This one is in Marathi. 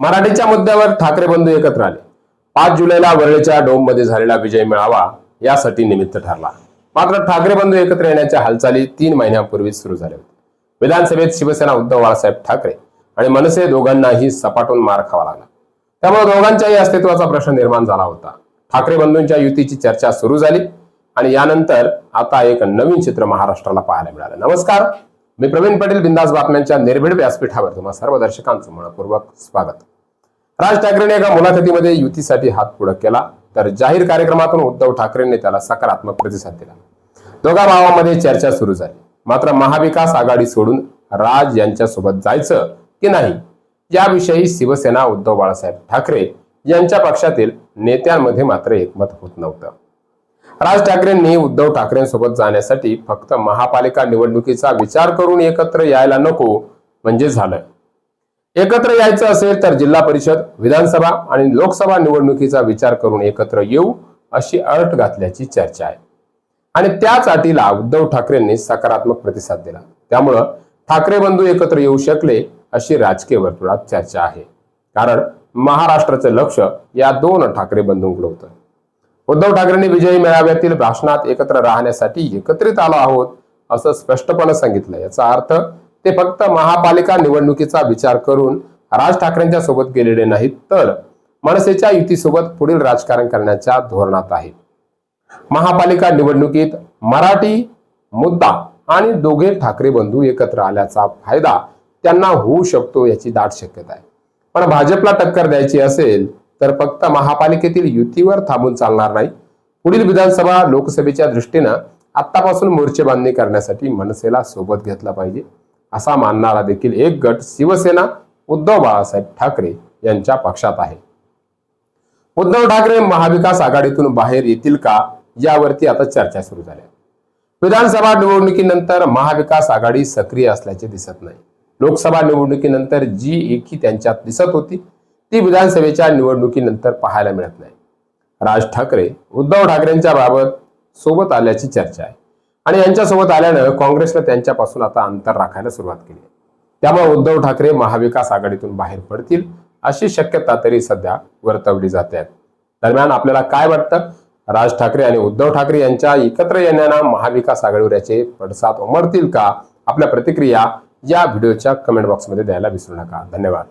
मराठीच्या मुद्द्यावर ठाकरे बंधू एकत्र आले. पाच जुलैला वरळीच्या डोममध्ये झालेला विजय मिळावा यासाठी निमित्त ठरला. मात्र ठाकरे बंधू एकत्र येण्याच्या हालचाली तीन महिन्यांपूर्वीच सुरू झाल्या होत्या. विधानसभेत शिवसेना उद्धव बाळासाहेब ठाकरे आणि मनसे दोघांनाही सपाटून मार खावा लागला. त्यामुळे दोघांच्याही अस्तित्वाचा प्रश्न निर्माण झाला होता. ठाकरे बंधूंच्या युतीची चर्चा सुरू झाली आणि यानंतर आता एक नवीन चित्र महाराष्ट्राला पाहायला मिळालं. नमस्कार. मी प्रवीण पटेल बिंदास बातम्यांच्या निर्भीड व्यासपीठावर तुम्हा सर्व दर्शकांचं मनपूर्वक स्वागत. राज ठाकरेने एका मुलाखतीमध्ये युतीसाठी हात पुढे केला तर जाहीर कार्यक्रमातून उद्धव ठाकरेंनी त्याला सकारात्मक प्रतिसाद दिला. दोघा भावामध्ये चर्चा सुरू झाली. मात्र महाविकास आघाडी सोडून राज यांच्यासोबत जायचं की नाही याविषयी शिवसेना उद्धव बाळासाहेब ठाकरे यांच्या पक्षातील नेत्यांमध्ये मात्र एकमत होत नव्हतं. राज ठाकरेंनी उद्धव ठाकरेंसोबत जाण्यासाठी फक्त महापालिका निवडणुकीचा विचार करून एकत्र यायला नको म्हणजे झालं एकत्र यायचं असेल तर जिल्हा परिषद विधानसभा आणि लोकसभा निवडणुकीचा विचार करून एकत्र येऊ अशी अट घातल्याची चर्चा आहे. आणि त्याच अटीला उद्धव ठाकरेंनी सकारात्मक प्रतिसाद दिला. त्यामुळं ठाकरे बंधू एकत्र येऊ शकले अशी राजकीय वर्तुळात चर्चा आहे. कारण महाराष्ट्राचं लक्ष या दोन ठाकरे बंधूंकडे होतं. उद्धव ठाकरेंनी विजयी मेळाव्यातील भाषणात एकत्र राहण्यासाठी एकत्रित आलो आहोत असं स्पष्टपणे सांगितलं याचा अर्थ ते फक्त महापालिका निवडणुकीचा विचार करून राज ठाकरेंच्या सोबत गेलेले नाहीत तर मनसेच्या युतीसोबत पुढील राजकारण करण्याच्या धोरणात आहेत. महापालिका निवडणुकीत मराठी मुद्दा आणि दोघे ठाकरे बंधू एकत्र आल्याचा फायदा त्यांना होऊ शकतो याची दाट शक्यता आहे. पण भाजपला टक्कर द्यायची असेल तर फक्त महापालिकेतील युतीवर थांबून चालणार नाही. पुढील विधानसभा लोकसभेच्या दृष्टीनं आतापासून मोर्चे बांधणी करण्यासाठी मनसेला सोबत घेतला पाहिजे. असा मानणारा देखील एक गट शिवसेना उद्धव बाळासाहेब ठाकरे यांच्या पक्षात आहे. उद्धव ठाकरे महाविकास आघाडीतून बाहेर येतील का? यावरती आता चर्चा सुरू झाल्या विधानसभा निवडणुकीनंतर महाविकास आघाडी सक्रिय असल्याचे दिसत नाही. लोकसभा निवडणुकीनंतर जी एकी त्यांच्यात दिसत होती ती विधानसभेच्या निवडणुकीनंतर पाहायला मिळत नाही. राज ठाकरे उद्धव ठाकरेंच्या बाबत सोबत आल्याची चर्चा आहे. आणि यांच्यासोबत आल्यानं काँग्रेसनं त्यांच्यापासून आता अंतर राखायला सुरुवात केली आहे. त्यामुळे उद्धव ठाकरे महाविकास आघाडीतून बाहेर पडतील अशी शक्यता तरी सध्या वर्तवली जाते दरम्यान आपल्याला काय वाटतं? राज ठाकरे आणि उद्धव ठाकरे यांच्या एकत्र येण्यानं महाविकास आघाडीवर याचे पडसाद उमरतील का? आपल्या प्रतिक्रिया या व्हिडिओच्या कमेंट बॉक्समध्ये द्यायला विसरू नका. धन्यवाद.